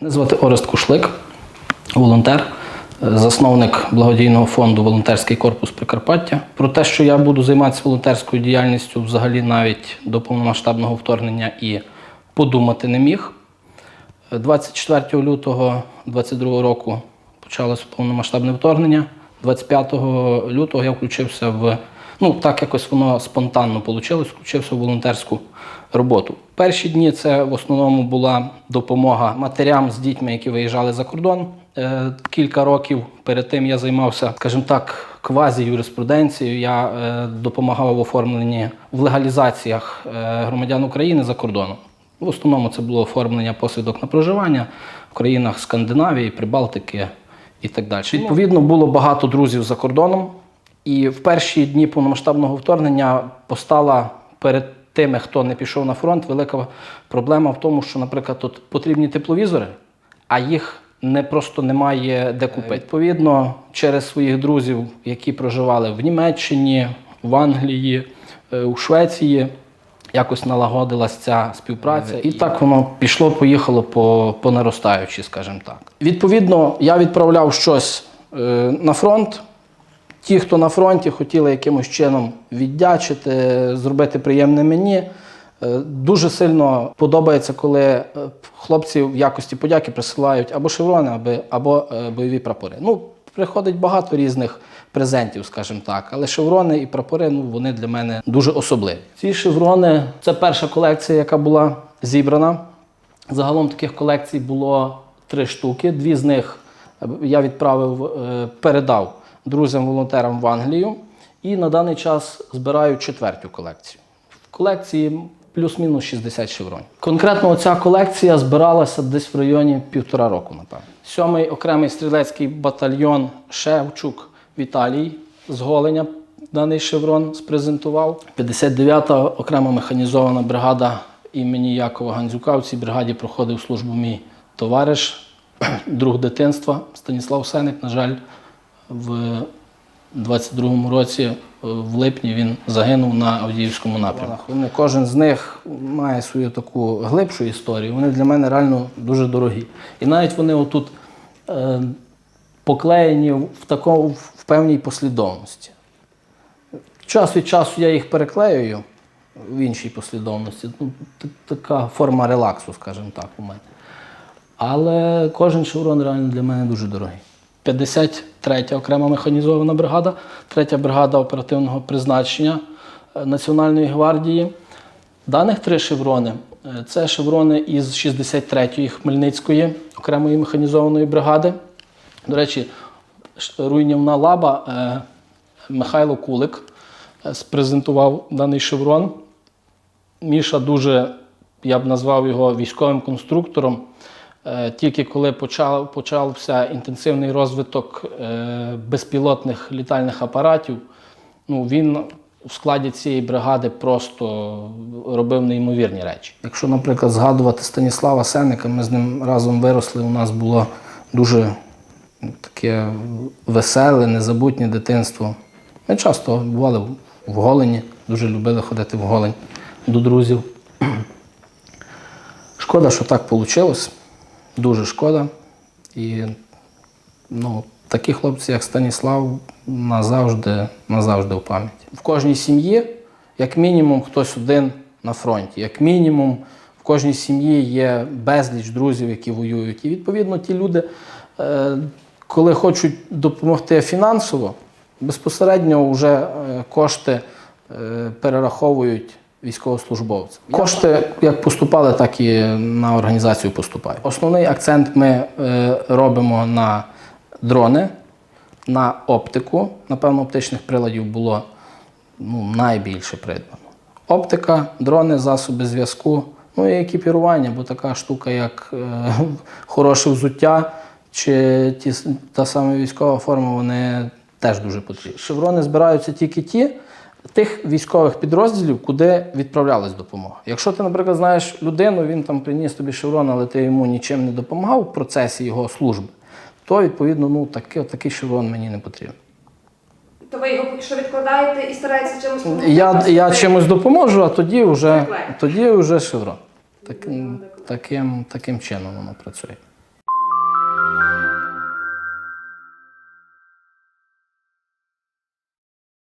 Мене звати Орест Кушлик, волонтер, засновник благодійного фонду Волонтерський корпус Прикарпаття. Про те, що я буду займатися волонтерською діяльністю взагалі навіть до повномасштабного вторгнення і подумати не міг. Е, 24 лютого 2022 року почалося повномасштабне вторгнення. 25 лютого я включився в ну так якось воно спонтанно вийшло, включився в волонтерську роботу. Перші дні це в основному була допомога матерям з дітьми, які виїжджали за кордон. Е, Кілька років перед тим я займався, скажімо так, квазі-юриспруденцією. Я е, допомагав в оформленні в легалізаціях е, громадян України за кордоном. В основному це було оформлення посвідок на проживання в країнах Скандинавії, Прибалтики і так далі. Відповідно, було багато друзів за кордоном. І в перші дні повномасштабного вторгнення постала перед тими, хто не пішов на фронт, велика проблема в тому, що, наприклад, тут потрібні тепловізори, а їх не просто немає де купити. Відповідно, через своїх друзів, які проживали в Німеччині, в Англії, е, у Швеції, якось налагодилась ця співпраця. І так воно пішло, поїхало по, по наростаючій, скажімо так. Відповідно, я відправляв щось е, на фронт. Ті, хто на фронті, хотіли якимось чином віддячити, зробити приємне мені. Е, Дуже сильно подобається, коли е, хлопці в якості подяки присилають або шеврони, або, е, бойові прапори. Ну, приходить багато різних презентів, скажімо так, але шеврони і прапори ну, вони для мене дуже особливі. Ці шеврони це перша колекція, яка була зібрана. Загалом таких колекцій було три штуки. Дві з них я відправив, передав друзям-волонтерам в Англію. І на даний час збираю четверту колекцію. В колекції плюс-мінус 60 шевронів. Конкретно ця колекція збиралася десь в районі півтора року, напевно. Сьомий окремий стрілецький батальйон Шевчук Віталій з Голеня даний шеврон спрезентував. 59-та окрема механізована бригада імені Якова Гандзюка. В цій бригаді проходив службу мій товариш, друг дитинства Станіслав Сеник. На жаль, в 22-му році, е, в липні, він загинув на Авдіївському напрямку. Вони, кожен з них має свою таку глибшу історію. Вони для мене реально дуже дорогі. І навіть вони отут е, поклеєні в, такому, в певній послідовності. Час від часу я їх переклеюю в іншій послідовності. Ну, така форма релаксу, скажімо так, у мене. Але кожен шеврон реально для мене дуже дорогий. 53 окрема механізована бригада, 3 бригада оперативного призначення е, Національної гвардії. Даних три шеврони. Е, Це шеврони із 63-ї Хмельницької окремої механізованої бригади. До речі, руйнівна лаба е, Михайло Кулик спрезентував даний шеврон. Міша дуже, я б назвав його військовим конструктором. Е, Тільки коли почав, почався інтенсивний розвиток е, безпілотних літальних апаратів, ну, він у складі цієї бригади просто робив неймовірні речі. Якщо, наприклад, згадувати Станіслава Сеника, ми з ним разом виросли, у нас було дуже таке веселе, незабутнє дитинство. Ми часто бували в Голені, дуже любили ходити в Голень до друзів. Шкода, що так вийшло. Дуже шкода. І ну, такі хлопці, як Станіслав, назавжди, назавжди в пам'яті. В кожній сім'ї, як мінімум, хтось один на фронті. Як мінімум, в кожній сім'ї є безліч друзів, які воюють. І відповідно ті люди, е, коли хочуть допомогти фінансово, безпосередньо вже е, кошти е, перераховують військовослужбовцям. Кошти як поступали, так і на організацію поступають. Основний акцент ми е, робимо на дрони, на оптику. Напевно, оптичних приладів було ну, найбільше придбано. Оптика, дрони, засоби зв'язку, ну і екіпірування, бо така штука, як е, хороше взуття чи ті, та сама військова форма, вони теж дуже потрібні. Шеврони збираються тільки ті тих військових підрозділів, куди відправлялась допомога. Якщо ти, наприклад, знаєш людину, він там приніс тобі шеврон, але ти йому нічим не допомагав в процесі його служби, то відповідно ну, такий, такий шеврон мені не потрібен. То ви його поки що відкладаєте і стараєтеся чимось допомогти? Я, я чимось допоможу, а тоді вже, тоді вже шеврон. Так, таким, таким чином воно працює.